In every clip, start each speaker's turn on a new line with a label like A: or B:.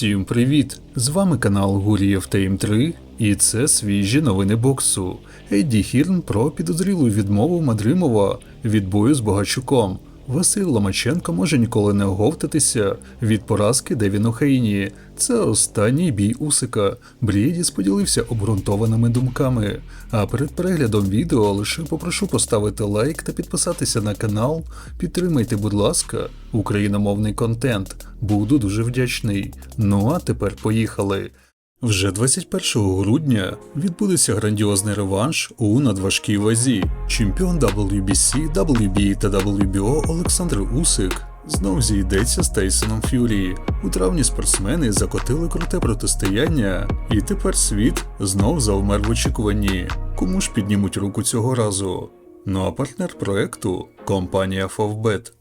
A: Всім привіт! З вами канал Гурієв Тейм 3 і це свіжі новини боксу. Едді Хірн про підозрілу відмову Мадримова від бою з Богачуком. Василь Ломаченко може ніколи не оговтатися від поразки Девіну Хейні. Це останній бій Усика. Брієдіс поділився обґрунтованими думками. А перед переглядом відео лише попрошу поставити лайк та підписатися на канал. Підтримайте, будь ласка, україномовний контент. Буду дуже вдячний. Ну а тепер поїхали. Вже 21 грудня відбудеться грандіозний реванш у надважкій вазі. Чемпіон WBC, WBA та WBO Олександр Усик знов зійдеться з Тейсоном Ф'юрі. У травні спортсмени закотили круте протистояння, і тепер світ знов завмер в очікуванні. Кому ж піднімуть руку цього разу? Ну а партнер проекту компанія Favbet.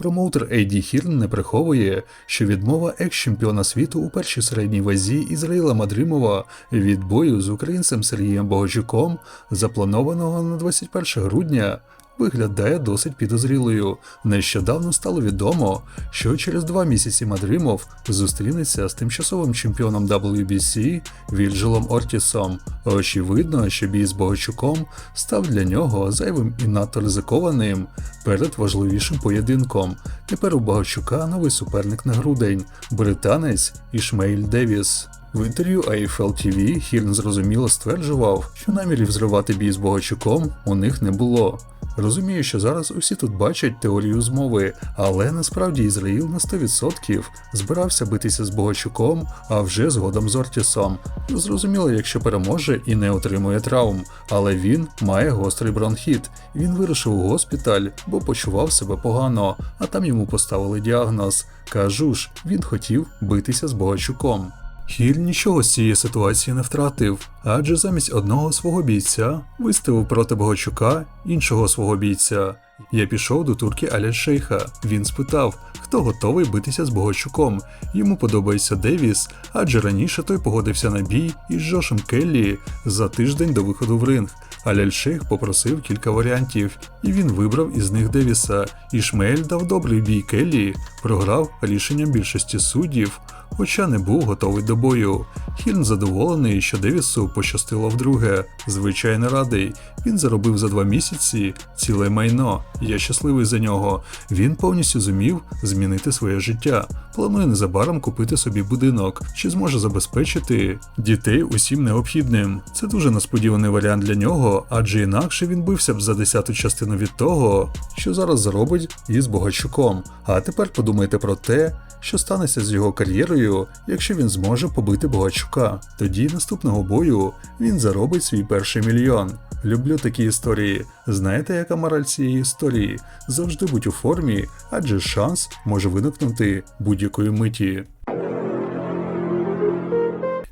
A: Промоутер Ейді Хірн не приховує, що відмова екс-чемпіона світу у першій середній вазі Ізраїла Мадримова від бою з українцем Сергієм Богачуком, запланованого на 21 грудня, виглядає досить підозрілою. Нещодавно стало відомо, що через два місяці Мадримов зустрінеться з тимчасовим чемпіоном WBC Вільджелом Ортісом. Очевидно, що бій з Богачуком став для нього зайвим і надто ризикованим перед важливішим поєдинком. Тепер у Богачука новий суперник на грудень британець Ішмейль Девіс. В інтерв'ю AFL TV Хірн зрозуміло стверджував, що намірів зривати бій з Богачуком у них не було. Розумію, що зараз усі тут бачать теорію змови, але насправді Ізраїл на 100% збирався битися з Богачуком, а вже згодом з Ортісом. Зрозуміло, якщо переможе і не отримує травм, але він має гострий бронхіт. Він вирушив у госпіталь, бо почував себе погано, а там йому поставили діагноз. Кажу ж, він хотів битися з Богачуком. Хіль нічого з цієї ситуації не втратив, адже замість одного свого бійця виставив проти Богачука іншого свого бійця. Я пішов до турки Аля Шейха. Він спитав, хто готовий битися з Богачуком. Йому подобається Девіс, адже раніше той погодився на бій із Джошем Келлі за тиждень до виходу в ринг. Аляль Шейх попросив кілька варіантів, і він вибрав із них Девіса. Ішмаель дав добрий бій Келлі, програв рішенням більшості суддів, хоча не був готовий до бою. Хірн задоволений, що Девісу пощастило вдруге. Звичайно радий. Він заробив за два місяці ціле майно. Я щасливий за нього. Він повністю зумів змінити своє життя. Планує незабаром купити собі будинок, чи зможе забезпечити дітей усім необхідним. Це дуже несподіваний варіант для нього, адже інакше він бився б за десяту частину від того, що зараз заробить із Богачуком. А тепер подумайте про те, що станеться з його кар'єрою, якщо він зможе побити Богачука. Тоді наступного бою він заробить свій перший мільйон. Люблю такі історії. Знаєте, яка мораль цієї історії? Завжди будь у формі, адже шанс може виникнути будь-якої миті.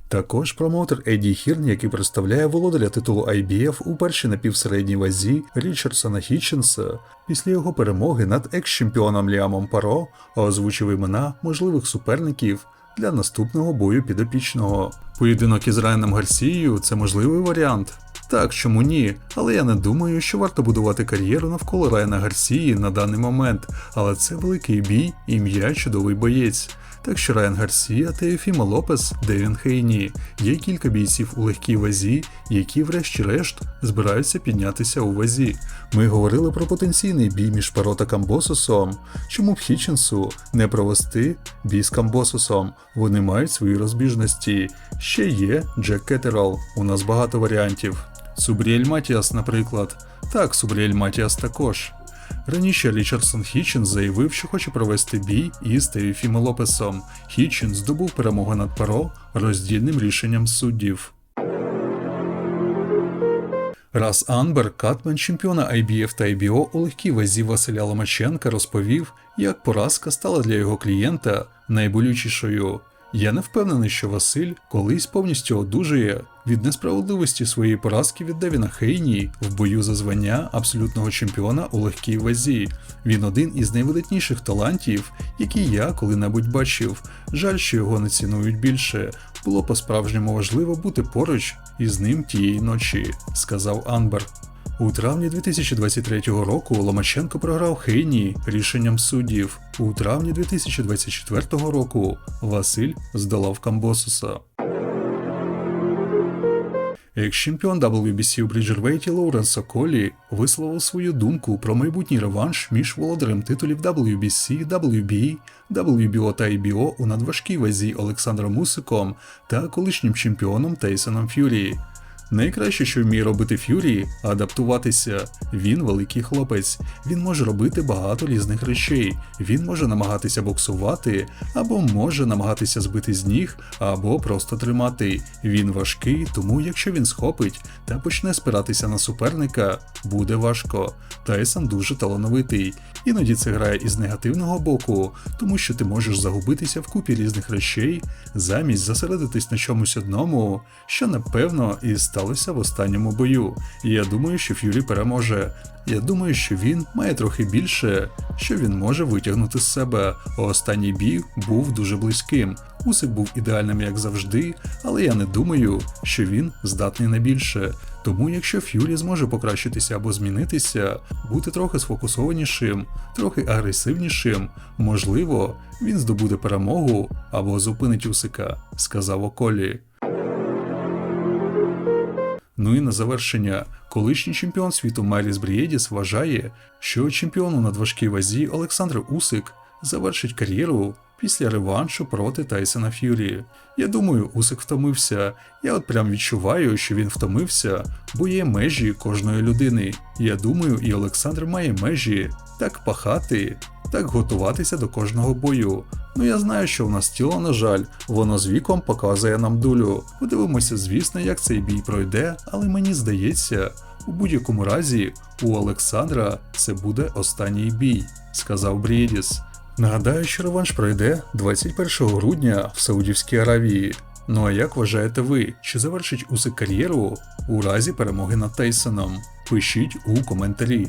A: Також промоутер Еді Хірн, який представляє володаря титулу IBF у першій напівсередній вазі Річардсона Хітченса, після його перемоги над екс-чемпіоном Ліамом Паро озвучив імена можливих суперників для наступного бою підопічного. Поєдинок із Райаном Гарсією це можливий варіант. Так, чому ні? Але я не думаю, що варто будувати кар'єру навколо Райана Гарсії на даний момент, але це великий бій, ім'я чудовий боєць. Так що Райан Гарсія та Ефіма Лопес Девін Хейні є кілька бійців у легкій вазі, які, врешті-решт, збираються піднятися у вазі. Ми говорили про потенційний бій між Паро та Камбосусом. Чому б Хітченсу не провести бій з Камбосусом? Вони мають свої розбіжності. Ще є Джек Кеттерал, у нас багато варіантів. Субріель Матіас, наприклад. Так, Субріель Матіас також. Раніше Річардсон Хітченс заявив, що хоче провести бій із Теофімо Лопесом. Хітченс здобув перемогу над Паро роздільним рішенням суддів. Раз Анбер, катмен чемпіона IBF та IBO у легкій вазі Василя Ломаченка розповів, як поразка стала для його клієнта найболючішою. Я не впевнений, що Василь колись повністю одужує від несправедливості своєї поразки від Девіна Хейні в бою за звання абсолютного чемпіона у легкій вазі. Він один із найвидатніших талантів, які я коли-небудь бачив. Жаль, що його не цінують більше. Було по-справжньому важливо бути поруч із ним тієї ночі, сказав Анбер. У травні 2023 року Ломаченко програв Хейні рішенням суддів. У травні 2024 року Василь здолав Камбосуса. Екс-чемпіон WBC у Бріджервейті Лоуренс Соколі висловив свою думку про майбутній реванш між володарем титулів WBC, WBA, WBO та IBO у надважкій вазі Олександром Мусиком та колишнім чемпіоном Тейсоном Ф'юрі. Найкраще, що вміє робити Ф'юрі, адаптуватися. Він великий хлопець. Він може робити багато різних речей. Він може намагатися боксувати, або може намагатися збити з ніг, або просто тримати. Він важкий, тому якщо він схопить та почне спиратися на суперника, буде важко. Тайсон дуже талановитий. Іноді це грає із негативного боку, тому що ти можеш загубитися в купі різних речей, замість зосередитись на чомусь одному, що напевно і сталося в останньому бою. І я думаю, що Ф'юрі переможе. Я думаю, що він має трохи більше, що він може витягнути з себе. Останній бій був дуже близьким. Усик був ідеальним, як завжди, але я не думаю, що він здатний на більше. Тому якщо Ф'юрі зможе покращитися або змінитися, бути трохи сфокусованішим, трохи агресивнішим, можливо, він здобуде перемогу або зупинить Усика, сказав Околі. Ну і на завершення, колишній чемпіон світу Майліс Брієдіс вважає, що чемпіон у надважкій вазі Олександр Усик завершить кар'єру після реваншу проти Тайсона Ф'юрі. Я думаю, Усик втомився. Я от прям відчуваю, що він втомився, бо є межі кожної людини. Я думаю, і Олександр має межі так пахати, так готуватися до кожного бою. Ну я знаю, що в нас тіло, на жаль, воно з віком показує нам дулю. Подивимося, звісно, як цей бій пройде, але мені здається, у будь-якому разі у Олександра це буде останній бій, сказав Брєдіс. Нагадаю, що реванш пройде 21 грудня в Саудівській Аравії. Ну а як вважаєте ви, чи завершить Усик кар'єру у разі перемоги над Тейсоном? Пишіть у коментарі.